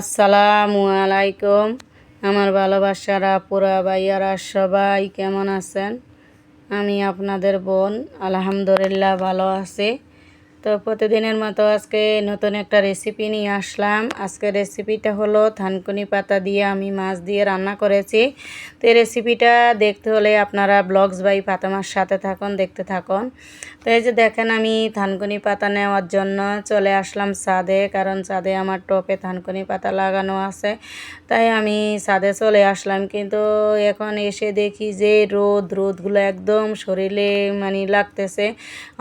আসসালামু আলাইকুম। আমার ভালোবাসারা পুরা ভাইয়ারা, সবাই কেমন আছেন? আমি আপনাদের বোন, আলহামদুলিল্লাহ ভালো আছি। তো প্রতিদিনের মতো আজকে নতুন একটা রেসিপি নিয়ে আসলাম। আজকে রেসিপিটা হলো থানকুনি পাতা দিয়ে আমি মাছ দিয়ে রান্না করেছি। তো এই রেসিপিটা দেখতে হলে আপনারা ব্লগস বাই ফাতেমার সাথে থাকুন, দেখতে থাকুন। তো এই যে দেখেন আমি থানকুনি পাতা নেওয়ার জন্য চলে আসলাম ছাদে, কারণ ছাদে আমার টপে থানকুনি পাতা লাগানো আছে। তাই আমি ছাদে চলে আসলাম, কিন্তু এখন এসে দেখি যে রোদ, রোদগুলো একদম শরীরে মানে লাগতেছে।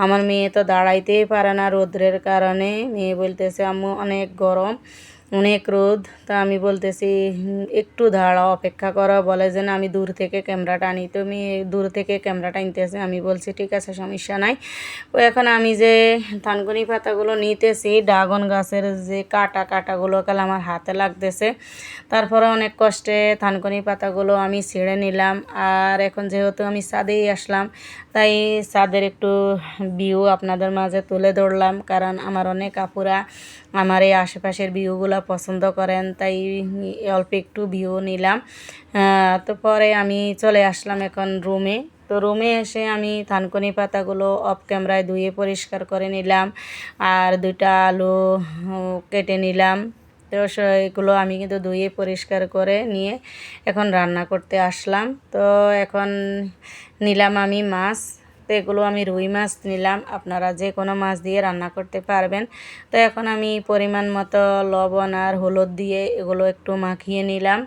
আমার মেয়ে তো দাঁড়াইতেই পারে না রোদ্রের কারণে মেয়ে বলতেছে আম্মু অনেক গরম। অনেক রোদ, তা আমি বলতেছি, একটু দাঁড়াও অপেক্ষা করো, বলে যে না আমি দূর থেকে ক্যামেরাটা আনি। তুমি দূর থেকে ক্যামেরাটা নিতেছে আমি বলছি, ঠিক আছে, সমস্যা নাই। ও এখন আমি যে থানকুনি পাতাগুলো নিতেছি, ড্রাগন গাছের যে কাটা কাটাগুলো কাল আমার হাতে লাগতেছে, তারপরে অনেক কষ্টে থানকুনি পাতাগুলো আমি ছিঁড়ে নিলাম। আর এখন যেহেতু আমি ছাদেই আসলাম, তাই ছাদের একটু ভিউ আপনাদের মাঝে তুলে ধরলাম, কারণ আমার অনেক আপুরা আমার এই আশেপাশের ভিউগুলো পছন্দ করেন, তাই অল্প একটু ভিউ নিলাম। তো পরে আমি চলে আসলাম এখন রুমে তো রুমে এসে আমি থানকুনি পাতাগুলো অফ ক্যামেরায় ধুয়ে পরিষ্কার করে নিলাম আর দুইটা আলু কেটে নিলাম। তো এগুলো আমি কিন্তু ধুয়ে পরিষ্কার করে নিয়ে এখন রান্না করতে আসলাম। তো এখন নিলাম আমি মাছ। তো এগুলো আমি রুই মাছ নিলাম। আপনারা যে কোনো মাছ দিয়ে রান্না করতে পারবেন। তো এখন আমি পরিমাণ মতো লবণ আর হলুদ দিয়ে এগুলো একটু মাখিয়ে নিলাম।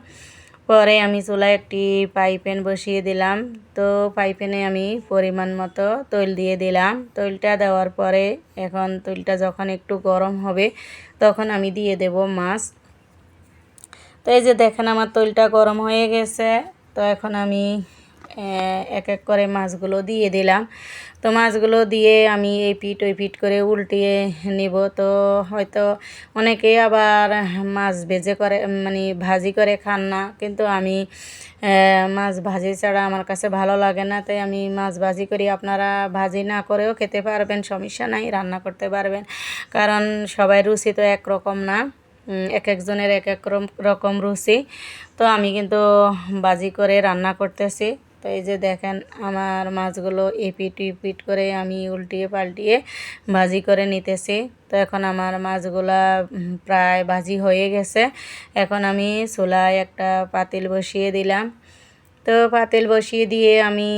পরে আমি চুলায় একটি পাইপেন বসিয়ে দিলাম। তো পাইপেনে আমি পরিমাণ মতো তৈল দিয়ে দিলাম। তৈলটা দেওয়ার পরে এখন তৈলটা যখন একটু গরম হবে, তখন আমি দিয়ে দেব মাছ। তো এই যে দেখেন আমার তৈলটা গরম হয়ে গেছে। তো এখন আমি এক এক করে মাছগুলো দিয়ে দিলাম। তো মাছগুলো দিয়ে আমি এই পিঠ ওই পিঠ করে উল্টিয়ে নিব। তো হয়তো অনেকেই আবার মাছ ভেজে করে মানে ভাজি করে খান না। কিন্তু আমি মাছ ভাজি ছাড়া আমার কাছে ভালো লাগে না। তাই আমি মাছ ভাজি করি। আপনারা ভাজি না করেও খেতে পারবেন, সমস্যা নাই, রান্না করতে পারবেন। কারণ সবাই রুচি তো একরকম না। এক একজনের এক এক রকম রুচি। তো আমি কিন্তু বাজি করে রান্না করতেছি। তো এই যে দেখেন, আমার মাছগুলো এপিট ইপিট করে আমি উল্টিয়ে পাল্টিয়ে ভাজি করে নিতেছি। তো এখন আমার মাছগুলা প্রায় ভাজি হয়ে গেছে। এখন আমি চুলায় একটা পাতিল বসিয়ে দিলাম। তো পাতিল বসিয়ে দিয়ে আমি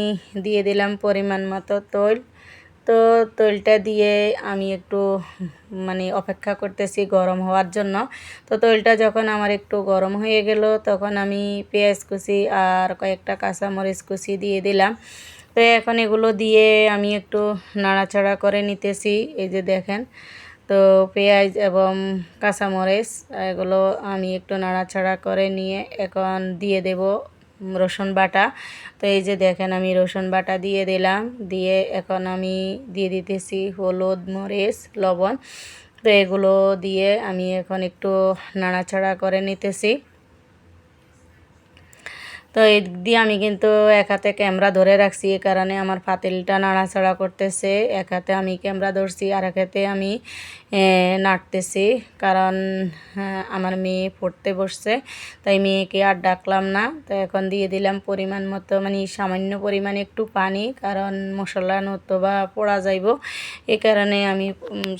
দিয়ে দিলাম পরিমাণ মতো তৈল। তো তৈলটা দিয়ে আমি একটু মানে অপেক্ষা করতেছি গরম হওয়ার জন্য। তো তৈলটা যখন আমার একটু গরম হয়ে গেল, তখন আমি পেঁয়াজ কুচি আর কয়েকটা কাঁচামরিচ কুচি দিয়ে দিলাম। তো এখন এগুলো দিয়ে আমি একটু নাড়াচাড়া করে নিতেছি, এই যে দেখেন। তো পেঁয়াজ এবং কাঁচামরিচ, এগুলো আমি একটু নাড়াচাড়া করে নিয়ে এখন দিয়ে দেব রসুন বাটা। তো এই যে দেখেন আমি রসুন বাটা দিয়ে দিলাম। দিয়ে এখন আমি দিয়ে দিতেছি হলুদ, মরিচ, লবণ। তো এগুলো দিয়ে আমি এখন একটু নাড়াচাড়া করে নিতেছি। তো এই দিয়ে আমি কিন্তু এক হাতে ক্যামেরা ধরে রাখছি এই কারণে আমার পাতিলটা নাড়াচাড়া করতেছে। এক হাতে আমি ক্যামেরা ধরছি আর এক হাতে আমি এ, নাড়তেছি কারণ হ্যাঁ, আমার মেয়ে পড়তে বসছে তাই মেয়েকে আর ডাকলাম না। তো এখন দিয়ে দিলাম পরিমাণ মতো মানে সামান্য পরিমাণে একটু পানি কারণ মশলা নতো বা পোড়া যাইব। এই কারণে আমি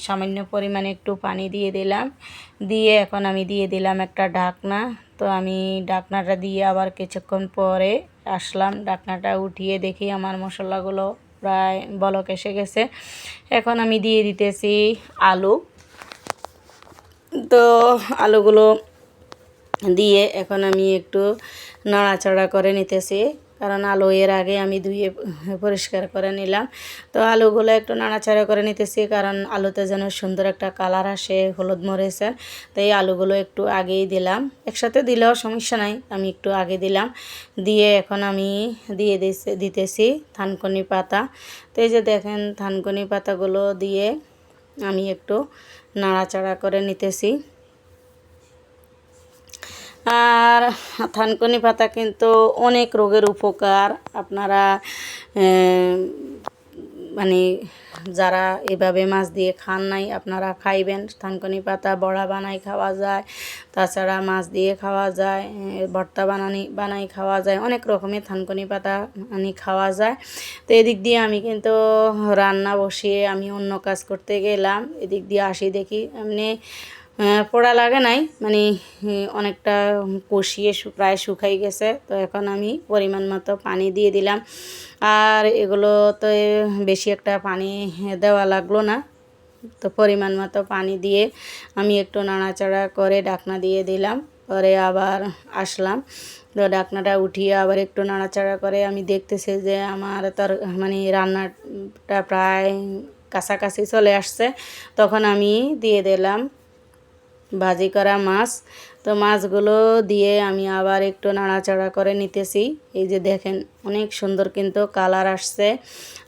সামান্য পরিমাণে একটু পানি দিয়ে দিলাম। দিয়ে এখন আমি দিয়ে দিলাম একটা ঢাকনা। তো আমি ডাকনাটা দিয়ে আবার কিছুক্ষণ পরে আসলাম। ডাকনাটা উঠিয়ে দেখি আমার মশলাগুলো প্রায় বলক এসে গেছে। এখন আমি দিয়ে দিতেছি আলু। তো আলুগুলো দিয়ে এখন আমি একটু নাড়াচাড়া করে নিতেছি। কারণ আলু এর আগে আমি ধুয়ে পরিষ্কার করে নিলাম। তো আলুগুলো একটু নাড়াচাড়া করে নিতেছি কারণ আলুতে যেন সুন্দর একটা কালার আসে, হলুদ মরিচের। তো এই আলুগুলো একটু আগেই দিলাম। একসাথে দিলেও সমস্যা নাই, আমি একটু আগে দিলাম। দিয়ে এখন আমি দিয়ে দিতেছি থানকনি পাতা। তো এই যে দেখেন থানকনি পাতাগুলো দিয়ে আমি একটু নাড়াচাড়া করে নিতেছি। আর থানকুনি পাতা কিন্তু অনেক রোগের উপকার। আপনারা মানে যারা এভাবে মাছ দিয়ে খান নাই, আপনারা খাইবেন। থানকুনি পাতা বড়া বানাই খাওয়া যায়, তাছাড়া মাছ দিয়ে খাওয়া যায় ভর্তা বানানি, বানাই খাওয়া যায়, অনেক রকমের থানকুনি পাতা আনি খাওয়া যায়। তো এদিক দিয়ে আমি কিন্তু রান্না বসিয়ে আমি অন্য কাজ করতে গেলাম। এদিক দিয়ে আসি দেখি, এমনি পোড়া লাগে নাই মানে অনেকটা কষিয়ে প্রায় শুকাই গেছে, তো এখন আমি পরিমাণ মতো পানি দিয়ে দিলাম। আর এগুলো তো বেশি একটা পানি দেওয়া লাগল না, তো পরিমাণ মতো পানি দিয়ে আমি একটু নাড়াচাড়া করে ডাকনা দিয়ে দিলাম, পরে আবার আসলাম। তো ডাকনাটা উঠিয়ে আবার একটু নাড়াচাড়া করে আমি দেখতেছি যে আমার তার মানে রান্নাটা প্রায় কাছাকাছি চলে আসছে, তখন আমি দিয়ে দিলাম ভাজি করা মাছ। তো মাছগুলো দিয়ে আমি আবার একটু নাড়াচাড়া করে নিতেছি। এই যে দেখেন, অনেক সুন্দর কিন্তু কালার আসছে।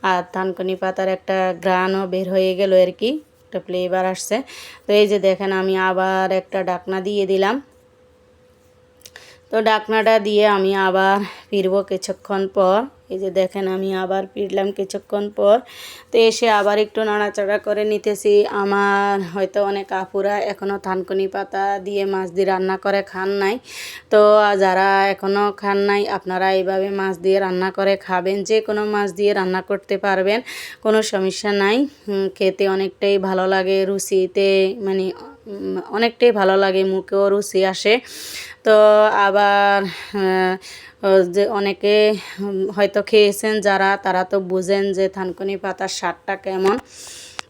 আর থানকুনি পাতার একটা গ্রানও বের হয়ে গেল আর কি, একটা ফ্লেভার আসছে। তো এই যে দেখেন, আমি আবার একটা ডাকনা দিয়ে দিলাম। তো ডাকনাটা দিয়ে আমি আবার ফিরবো কিছুক্ষণ পর। এই যে দেখেন, আমি আবার ফিরলাম কিছুক্ষণ পর। তো এসে আবার একটু নাড়াচাড়া করে নিতেছি। আমার হয়তো অনেক আপুরা এখনও থানকুনি পাতা দিয়ে মাছ দিয়ে রান্না করে খান নাই। তো যারা এখনও খান নাই, আপনারা এইভাবে মাছ দিয়ে রান্না করে খাবেন। যে কোনো মাছ দিয়ে রান্না করতে পারবেন, কোনো সমস্যা নাই। খেতে অনেকটাই ভালো লাগে, রুচিতে মানে অনেকটাই ভালো লাগে, মুখেও রুচি আসে। তো আবার যে অনেকে হয়তো খেয়েছেন যারা, তারা তো বুঝেন যে থানকুনি পাতার স্বাদটা কেমন।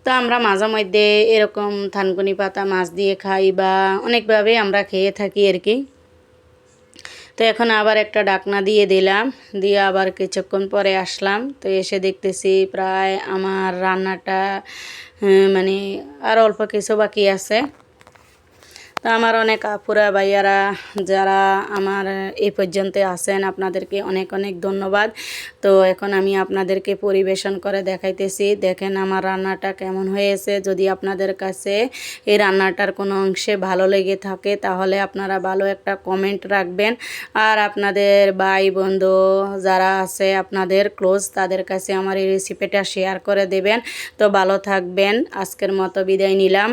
তো আমরা মাঝে মধ্যে এরকম থানকুনি পাতা, মাছ দিয়ে খাই বা অনেকভাবে আমরা খেয়ে থাকি আর কি। তো এখন আবার একটা ডাকনা দিয়ে দিলাম, দিয়ে আবার কিছুক্ষণ পরে আসলাম। তো এসে দেখতেছি প্রায় আমার রান্নাটা মানে আর অল্প কিছু বাকি আছে। তো আমার অনেক আপুরা, ভাইয়ারা যারা আমার এই পর্যন্ত আসেন আপনাদেরকে অনেক অনেক ধন্যবাদ। তো এখন আমি আপনাদেরকে পরিবেশন করে দেখাইতেছি। দেখেন আমার রান্নাটা কেমন হয়েছে। যদি আপনাদের কাছে এই রান্নাটার কোনো অংশে ভালো লেগে থাকে, তাহলে আপনারা ভালো একটা কমেন্ট রাখবেন। আর আপনাদের ভাই, বন্ধু যারা আছে, আপনাদের ক্লোজ, তাদের কাছে আমার এই রেসিপিটা শেয়ার করে দেবেন। তো ভালো থাকবেন। আজকের মতো বিদায় নিলাম।